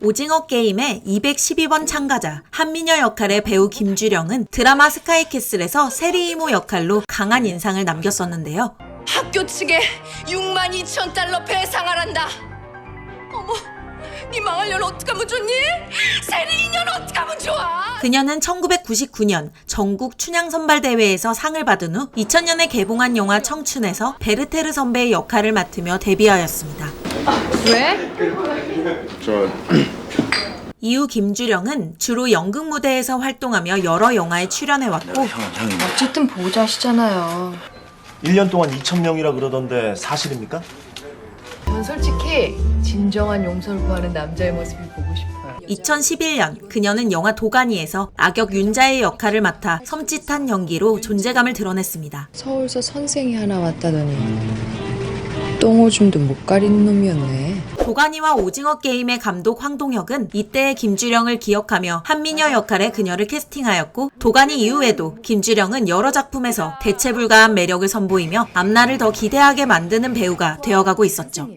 오징어 게임의 212번 참가자 한미녀 역할의 배우 김주령은 드라마 스카이캐슬에서 세리 이모 역할로 강한 인상을 남겼었는데요. 학교 측에 6만 2천 달러 배상하란다. 어머, 네 망할 년 어떡하면 좋니? 세리 인연 어떡하면 좋아? 그녀는 1999년 전국 춘향 선발 대회에서 상을 받은 후 2000년에 개봉한 영화 청춘에서 베르테르 선배의 역할을 맡으며 데뷔하였습니다. 왜? 저 이후 김주령은 주로 연극 무대에서 활동하며 여러 영화에 출연해왔고 어쨌든 보호자시잖아요. 1년 동안 2,000명이라 그러던데 사실입니까? 전 솔직히 진정한 용서를 구하는 남자의 모습이 보고 싶어요. 2011년 그녀는 영화 도가니에서 악역 윤자의 역할을 맡아 섬찟한 연기로 존재감을 드러냈습니다. 서울서 선생이 하나 왔다더니 똥오줌도 못 가리는 놈이었네. 도가니와 오징어 게임의 감독 황동혁은 이때의 김주령을 기억하며 한미녀 역할에 그녀를 캐스팅하였고 도가니 이후에도 김주령은 여러 작품에서 대체 불가한 매력을 선보이며 앞날을 더 기대하게 만드는 배우가 되어가고 있었죠.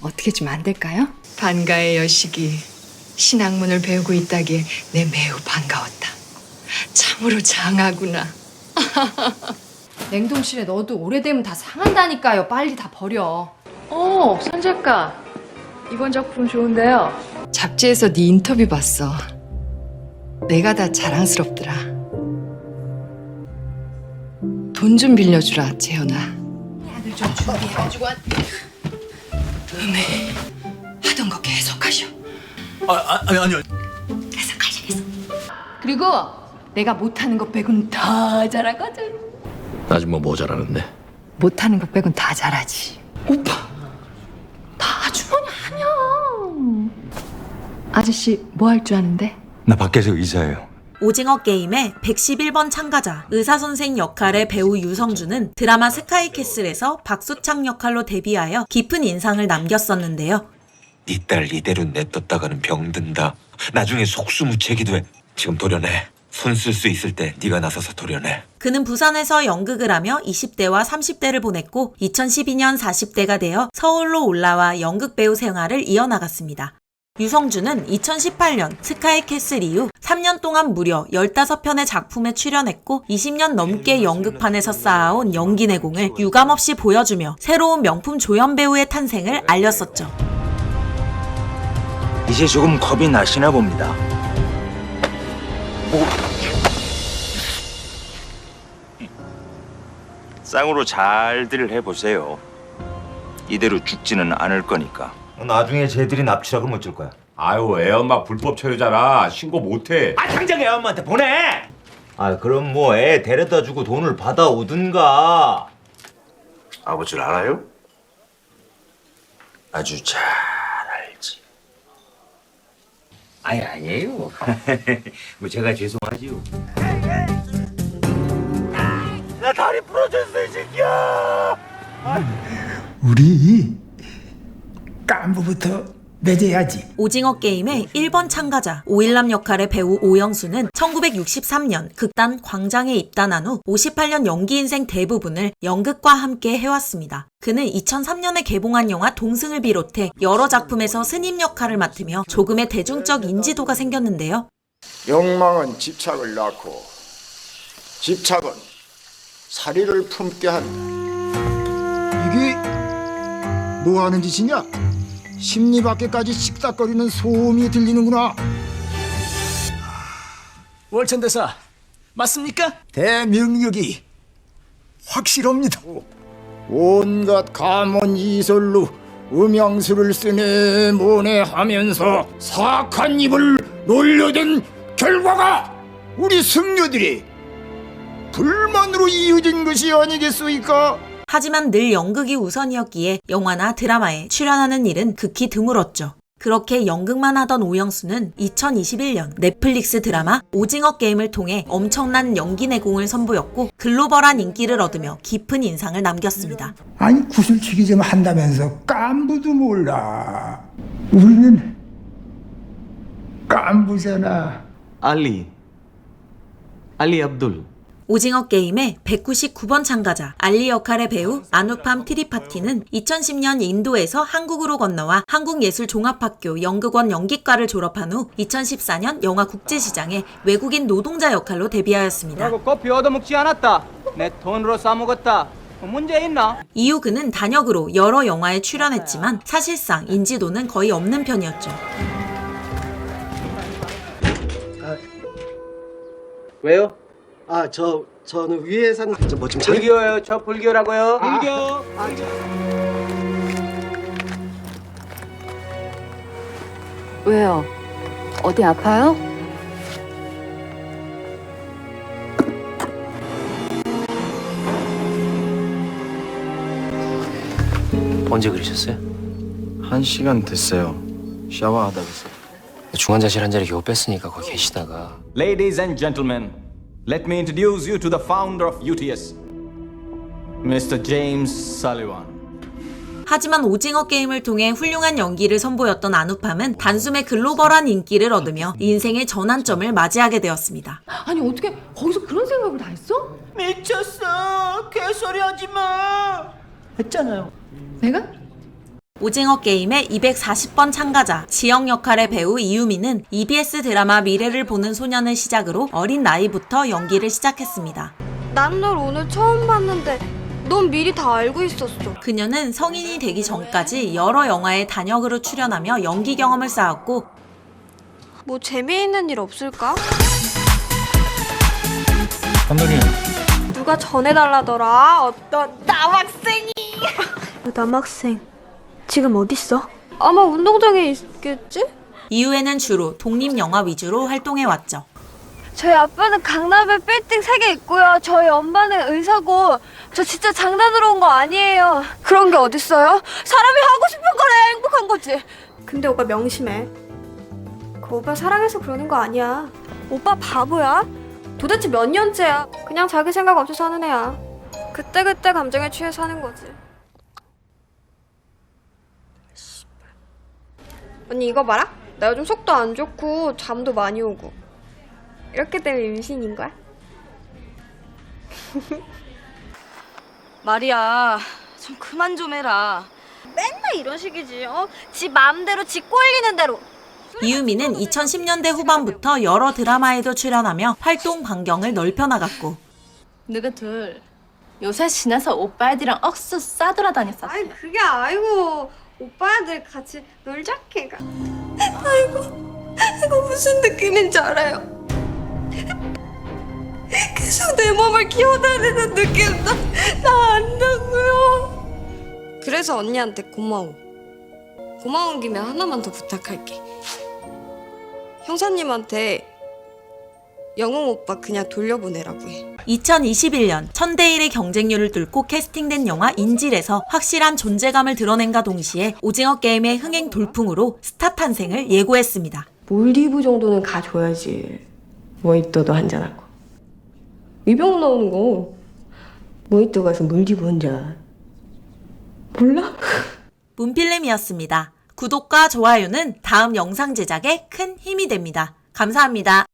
어떻게 좀 안 될까요? 반가의 여식이 신학문을 배우고 있다기에 내 매우 반가웠다. 참으로 장하구나. 냉동실에 넣어도 오래되면 다 상한다니까요. 빨리 다 버려. 어, 선 작가. 이번 작품 좋은데요. 잡지에서 네 인터뷰 봤어. 내가 다 자랑스럽더라. 돈 좀 빌려주라, 재현아. 음에 하던 거 계속 하셔. 아, 아니 아니요. 그리고 내가 못하는 거 빼곤 다 잘하거든. 나 지금 뭐 모자라는데 못하는 거 빼곤 다 잘하지. 다 아주머니 아니야. 아저씨 뭐 할 줄 아는데? 나 밖에서 의사예요. 오징어 게임의 111번 참가자 의사 선생 역할의 배우 유성준은 드라마 스카이 캐슬에서 박수창 역할로 데뷔하여 깊은 인상을 남겼었는데요. 네 딸 이대로 내뒀다가는 병든다. 나중에 속수무책이 돼. 지금 도려내. 손 쓸 수 있을 때 네가 나서서 도려내. 그는 부산에서 연극을 하며 20대와 30대를 보냈고 2012년 40대가 되어 서울로 올라와 연극 배우 생활을 이어나갔습니다. 유성준은 2018년 스카이 캐슬 이후 3년 동안 무려 15편의 작품에 출연했고 20년 넘게 연극판에서 쌓아온 연기 내공을 유감없이 보여주며 새로운 명품 조연 배우의 탄생을 알렸었죠. 이제 조금 겁이 나시나 봅니다. 쌍으로 잘들 해보세요. 이대로 죽지는 않을 거니까. 나중에 쟤들이 납치라고 못줄 거야. 아유 애 엄마 불법 체류잖아 신고 못해 아 당장 애 엄마한테 보내. 아 그럼 뭐 애 데려다 주고 돈을 받아 오든가. 아버지를 알아요? 아주 잘 알지. 아니 아니에요. 뭐 제가 죄송하지요. 나 다리 부러졌어 이 새끼야. 우리 깐부부터 맺어야지. 오징어 게임의 1번 참가자 오일남 역할의 배우 오영수는 1963년 극단 광장에 입단한 후 58년 연기 인생 대부분을 연극과 함께 해왔습니다. 그는 2003년에 개봉한 영화 동승을 비롯해 여러 작품에서 스님 역할을 맡으며 조금의 대중적 인지도가 생겼는데요. 욕망은 집착을 낳고 집착은 사리를 품게 한다. 이게 뭐 하는 짓이냐? 심리 밖에까지 식닥거리는 소음이 들리는구나. 월천 대사 맞습니까? 대명령이 확실합니다. 온갖 가문 이설로 음양수를 쓰네 뭐네 하면서 사악한 입을 놀려댄 결과가 우리 승려들이 불만으로 이어진 것이 아니겠소이까? 하지만 늘 연극이 우선이었기에 영화나 드라마에 출연하는 일은 극히 드물었죠. 그렇게 연극만 하던 오영수는 2021년 넷플릭스 드라마 오징어 게임을 통해 엄청난 연기 내공을 선보였고 글로벌한 인기를 얻으며 깊은 인상을 남겼습니다. 아니 구슬치기 좀 한다면서 깐부도 몰라. 우리는 깐부잖아. 알리 알리 압둘 오징어 게임의 199번 참가자 알리 역할의 배우 아누팜 트리파티는 2010년 인도에서 한국으로 건너와 한국예술종합학교 연극원 연기과를 졸업한 후 2014년 영화 국제시장에 외국인 노동자 역할로 데뷔하였습니다. 커피 얻어 먹지 않았다. 내 돈으로 사 먹었다. 문제 있나? 이후 그는 단역으로 여러 영화에 출연했지만 사실상 인지도는 거의 없는 편이었죠. 왜요? 아, 저 저는 위에 사는 뭐좀 잘 불교예요. 저 불교라고요. 불교. 왜요? 어디 아파요? 언제 그러셨어요? 한 시간 됐어요. 샤워하다 있어요. 중환자실 한 자리 겨우 뺐으니까 거기 계시다가 Ladies and gentlemen, let me introduce you to the founder of UTS, Mr. James Sullivan. 하지만 오징어 게임을 통해 훌륭한 연기를 선보였던 아누팜은 단숨에 글로벌한 인기를 얻으며 인생의 전환점을 맞이하게 되었습니다. 아니 어떻게 거기서 그런 생각을 다 했어? 미쳤어. 개소리 하지 마. 했잖아요. 내가? 오징어 게임의 240번 참가자 지영 역할의 배우 이유미는 EBS 드라마 미래를 보는 소년을 시작으로 어린 나이부터 연기를 시작했습니다. 난 널 오늘 처음 봤는데 넌 미리 다 알고 있었어. 그녀는 성인이 되기 전까지 여러 영화에 단역으로 출연하며 연기 경험을 쌓았고 뭐 재미있는 일 없을까? 감독님. 누가 전해달라더라. 어떤 남학생이. 남학생 지금 어딨어? 아마 운동장에 있겠지? 이후에는 주로 독립 영화 위주로 활동해 왔죠. 저희 아빠는 강남에 빌딩 3개 있고요. 저희 엄마는 의사고 저 진짜 장난으로 온 거 아니에요. 그런 게 어딨어요? 사람이 하고 싶은 걸 해야 행복한 거지. 근데 오빠 명심해. 그 오빠 사랑해서 그러는 거 아니야. 오빠 바보야? 도대체 몇 년째야? 그냥 자기 생각 없이 사는 애야. 그때그때 감정에 취해 사는 거지. 언니 이거 봐라. 나 요즘 속도 안 좋고 잠도 많이 오고. 이렇게 되면 임신인 거야? 마리야, 좀 그만 좀 해라. 맨날 이런 식이지. 어? 지 마음대로 지 꼴리는 대로. 이유미는 2010년대 후반부터 여러 드라마에도 출연하며 활동 반경을 넓혀 나갔고 너가 둘 요새 지나서 오빠들이랑 억수 싸돌아다녔어. 아이 그게 아니고 오빠들 같이 놀자 걔가. 아이고, 이거 무슨 느낌인지 알아요? 계속 내 몸을 기어다니는 느낌 나, 나 안다고요. 그래서 언니한테 고마워. 고마운 김에 하나만 더 부탁할게. 형사님한테 영웅 오빠 그냥 돌려보내라고 해. 2021년 천대일의 경쟁률을 뚫고 캐스팅된 영화 인질에서 확실한 존재감을 드러낸과 동시에 오징어 게임의 흥행 돌풍으로 스타 탄생을 예고했습니다. 몰디브 정도는 가줘야지. 모히또도 한잔하고. 이병 나오는 거. 모히또 가서 몰디브 혼자. 몰라? 문필름이었습니다. 구독과 좋아요는 다음 영상 제작에 큰 힘이 됩니다. 감사합니다.